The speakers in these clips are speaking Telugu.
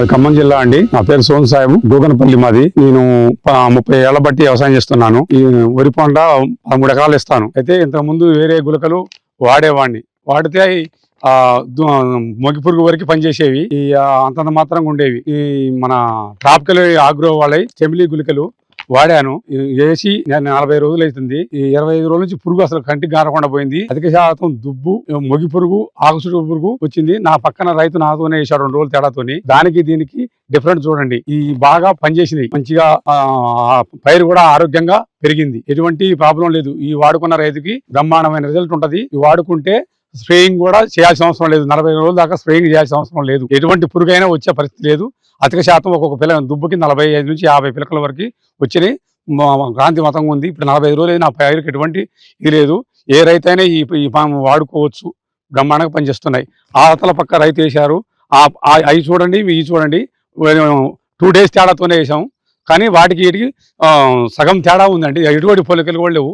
మాది ఖమ్మం జిల్లా అండి. నా పేరు సోన్ సాహెబ్ గూగనపల్లి మాది. నేను ప- ముప్పై ఏళ్ళ బట్టి వ్యవసాయం చేస్తున్నాను. ఈ వరి పంట పదమూడు ఎకరాలు ఇస్తాను. అయితే ఇంతకుముందు వేరే గులకలు వాడేవాడిని. వాడితే ఆ మొగి పురుగు వరకు పనిచేసేవి. ఈ అంతంత మాత్రంగా ఉండేవి. ఈ మన ట్రాపికల్ ఆగ్రో వాళ్ళవి చెమిలి గులికలు వాడాను. ఇది వేసి నేను నలభై రోజులు అవుతుంది. ఈ ఇరవై ఐదు రోజుల నుంచి పురుగు అసలు కంటికి కారకుండా పోయింది. అధిక శాతం దుబ్బు మొగి పురుగు ఆకుసుడు పురుగు వచ్చింది. నా పక్కన రైతు నాతోనే వేసాడు రెండు రోజులు తేడాతోని. దానికి దీనికి డిఫరెంట్ చూడండి. ఈ బాగా పనిచేసింది మంచిగా పైరు కూడా ఆరోగ్యంగా పెరిగింది. ఎటువంటి ప్రాబ్లం లేదు. ఈ వాడుకున్న రైతుకి బ్రహ్మాండమైన రిజల్ట్ ఉంటది. ఈ వాడుకుంటే స్ప్రేయింగ్ కూడా చేయాల్సిన అవసరం లేదు. నలభై రోజుల దాకా స్ప్రేయింగ్ చేయాల్సిన అవసరం లేదు. ఎటువంటి పురుగైనా వచ్చే పరిస్థితి లేదు. అధిక శాతం ఒక్కొక్క పిల్ల దుబ్బుకి నలభై ఐదు నుంచి యాభై పిలకల వరకు వచ్చినాయి. కాంతి క్రాంతి మతంగా ఉంది. ఇప్పుడు నలభై ఐదు రోజులు నా పైరుకి ఎటువంటి ఇది లేదు. ఏ రైతు అయినా ఈ ఈ పాము వాడుకోవచ్చు. బ్రహ్మాండంగా పనిచేస్తున్నాయి. ఆ అవతల పక్క రైతు వేశారు. అవి చూడండి ఇవి చూడండి. టూ డేస్ తేడాతోనే వేసాం కానీ వాటికి వీటికి సగం తేడా ఉందండి. ఎటువంటి పొలికలు కూడా లేవు.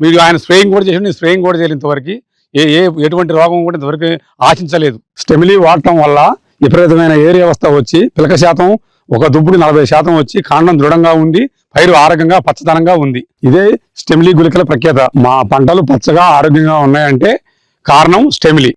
మీరు ఆయన స్ప్రేయింగ్ కూడా చేసి స్ప్రేయింగ్ కూడా చేయలేదు ఇంతవరకు. ఏ ఏ ఎటువంటి రోగం కూడా ఇంతవరకు ఆశించలేదు. స్టెమిలీ వాడటం వల్ల విపరీతమైన ఏరియా వ్యవస్థ వచ్చి పిలక శాతం ఒక దుబ్బుడు నలభై శాతం వచ్చి కాండం దృఢంగా ఉండి పైరు ఆరోగ్యంగా పచ్చదనంగా ఉంది. ఇదే స్టెమిలీ గులికల ప్రఖ్యాత. మా పంటలు పచ్చగా ఆరోగ్యంగా ఉన్నాయంటే కారణం స్టెమిలీ.